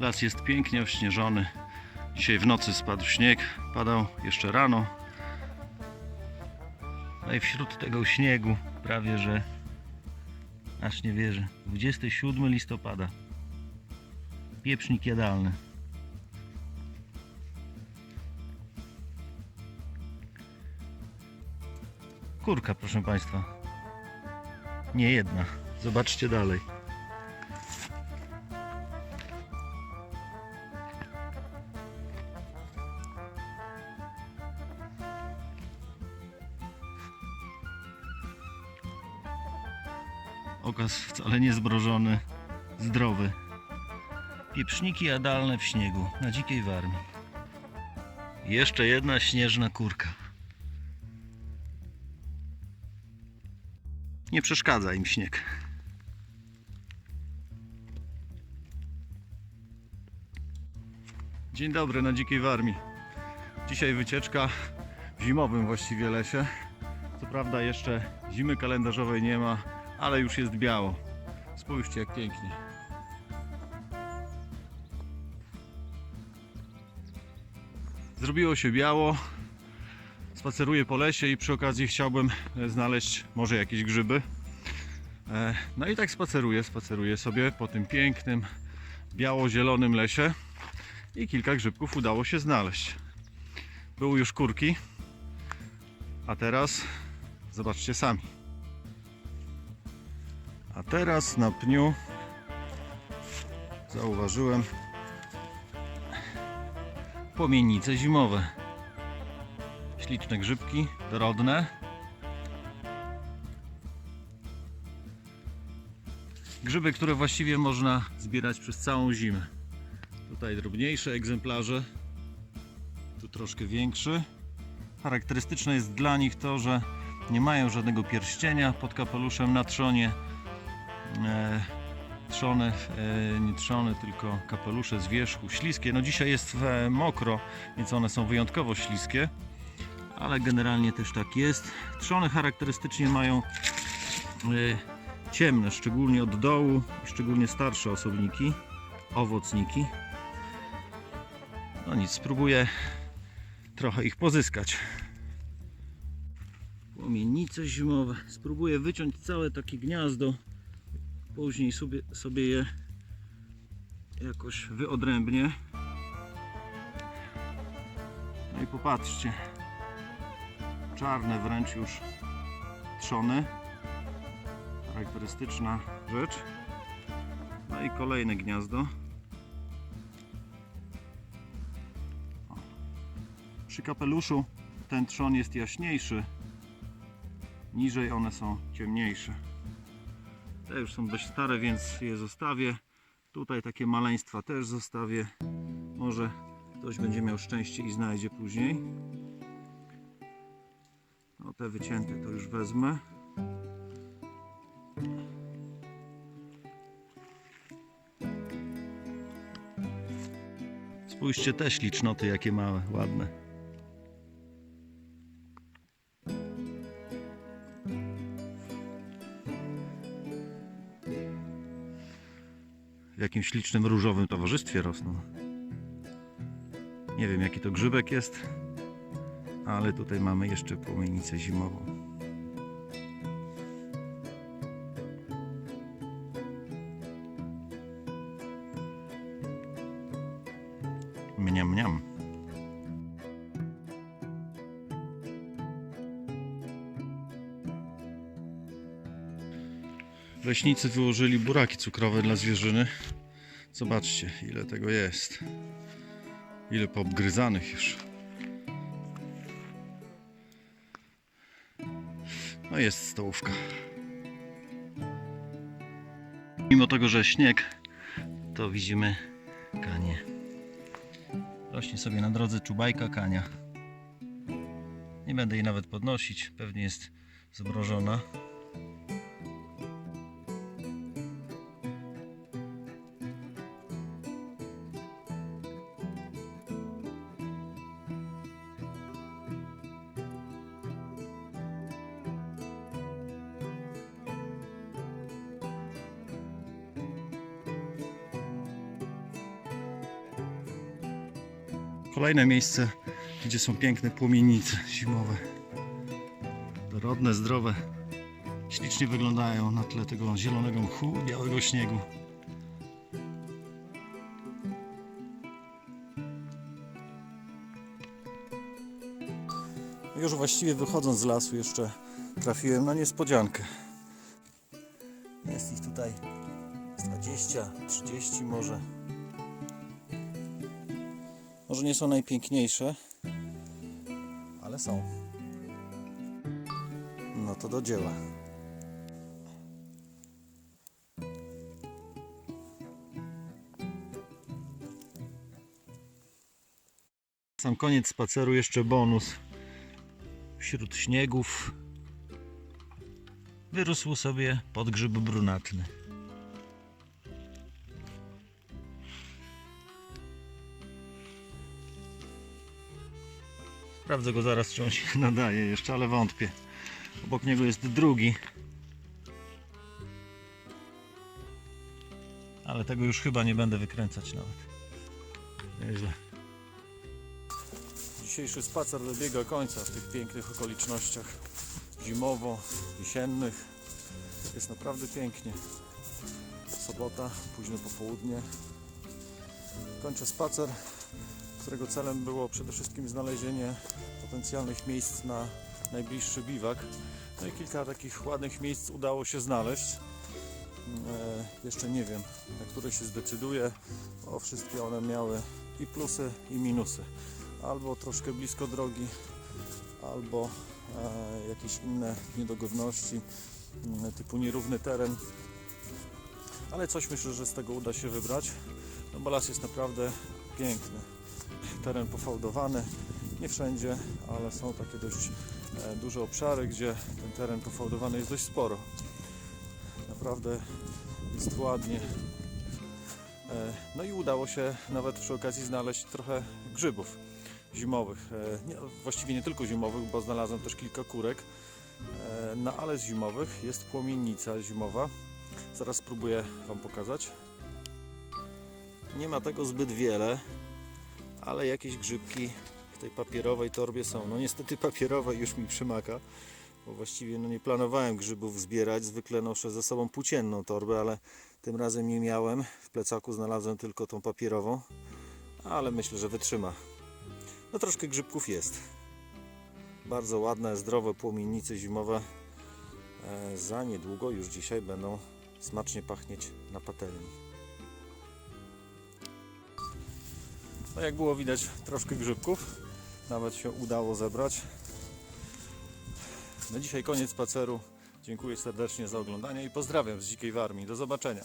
Las jest pięknie ośnieżony. Dzisiaj w nocy spadł śnieg, padał jeszcze rano. No i wśród tego śniegu prawie że aż nie wierzę. 27 listopada. Pieprznik jadalny. Kurka, proszę Państwa. Nie jedna. Zobaczcie dalej. Okaz wcale nie zbrożony, zdrowy. Pieprzniki jadalne w śniegu, na dzikiej warmii. Jeszcze jedna śnieżna kurka. Nie przeszkadza im śnieg. Dzień dobry na dzikiej warmii. Dzisiaj wycieczka w zimowym właściwie lesie. Co prawda jeszcze zimy kalendarzowej nie ma, ale już jest biało. Spójrzcie jak pięknie. Zrobiło się biało. Spaceruję po lesie i przy okazji chciałbym e, znaleźć może jakieś grzyby. E, No i tak spaceruję, spaceruję sobie po tym pięknym, biało-zielonym lesie i kilka grzybków udało się znaleźć. Były już kurki, a teraz zobaczcie sami. A teraz na pniu zauważyłem płomienice zimowe. Śliczne grzybki, dorodne. Grzyby, które właściwie można zbierać przez całą zimę. Tutaj drobniejsze egzemplarze, tu troszkę większy. Charakterystyczne jest dla nich to, że nie mają żadnego pierścienia pod kapeluszem na trzonie. E, trzone, e, nie trzone, tylko kapelusze z wierzchu, śliskie. No dzisiaj jest e, mokro, więc one są wyjątkowo śliskie, ale generalnie też tak jest. Trzone charakterystycznie mają ciemne, szczególnie od dołu, szczególnie starsze osobniki, owocniki. No nic, spróbuję trochę ich pozyskać. Płomienice zimowe. Spróbuję wyciąć całe takie gniazdo. Później sobie, sobie je jakoś wyodrębnię. No i popatrzcie. Czarne wręcz już trzony. Charakterystyczna rzecz. No i kolejne gniazdo. O. Przy kapeluszu ten trzon jest jaśniejszy. Niżej one są ciemniejsze. Te już są dość stare, więc je zostawię. Tutaj takie maleństwa też zostawię. Może ktoś będzie miał szczęście i znajdzie później. No te wycięte to już wezmę. Spójrzcie te ślicznoty jakie małe, ładne. W jakim ślicznym różowym towarzystwie rosną. Nie wiem jaki to grzybek jest, ale tutaj mamy jeszcze płomienicę zimową. Mniam, mniam. Leśnicy wyłożyli buraki cukrowe dla zwierzyny. Zobaczcie, ile tego jest. Ile poobgryzanych już. No jest stołówka. Mimo tego, że śnieg, to widzimy kanie. Rośnie sobie na drodze czubajka kania. Nie będę jej nawet podnosić, pewnie jest zmrożona. Kolejne miejsce, gdzie są piękne płomienice zimowe. Dorodne, zdrowe. Ślicznie wyglądają na tle tego zielonego mchu, białego śniegu. Już właściwie wychodząc z lasu jeszcze trafiłem na niespodziankę. Jest ich tutaj z 20, 30 może. Może nie są najpiękniejsze, ale są. No to do dzieła. Sam koniec spaceru jeszcze bonus. Wśród śniegów wyrósł sobie podgrzyb brunatny. Sprawdzę go zaraz, czy on się nadaje jeszcze, ale wątpię. Obok niego jest drugi. Ale tego już chyba nie będę wykręcać nawet. Nieźle. Dzisiejszy spacer dobiega końca w tych pięknych okolicznościach zimowo-jesiennych. Jest naprawdę pięknie. Sobota, późne popołudnie. Kończę spacer, którego celem było przede wszystkim znalezienie potencjalnych miejsc na najbliższy biwak. No i kilka takich ładnych miejsc udało się znaleźć. E, jeszcze nie wiem, na które się zdecyduję, bo wszystkie one miały i plusy, i minusy. Albo troszkę blisko drogi, albo e, jakieś inne niedogodności, m, typu nierówny teren. Ale coś myślę, że z tego uda się wybrać, no bo las jest naprawdę piękny. Teren pofałdowany, nie wszędzie, ale są takie dość e, duże obszary, gdzie ten teren pofałdowany jest dość sporo. Naprawdę jest ładnie. E, No i udało się nawet przy okazji znaleźć trochę grzybów zimowych. E, Nie, właściwie nie tylko zimowych, bo znalazłem też kilka kurek. No ale z zimowych jest płomienica zimowa. Zaraz spróbuję Wam pokazać. Nie ma tego zbyt wiele, ale jakieś grzybki w tej papierowej torbie są. No niestety papierowej już mi przymaka, bo właściwie no nie planowałem grzybów zbierać. Zwykle noszę ze sobą płócienną torbę, ale tym razem nie miałem. W plecaku znalazłem tylko tą papierową, ale myślę, że wytrzyma. No troszkę grzybków jest. Bardzo ładne, zdrowe płomienice zimowe. E, za niedługo, już dzisiaj będą smacznie pachnieć na patelni. No jak było widać, troszkę grzybków. Nawet się udało zebrać. Na dzisiaj koniec spaceru. Dziękuję serdecznie za oglądanie i pozdrawiam z Dzikiej Warmii. Do zobaczenia.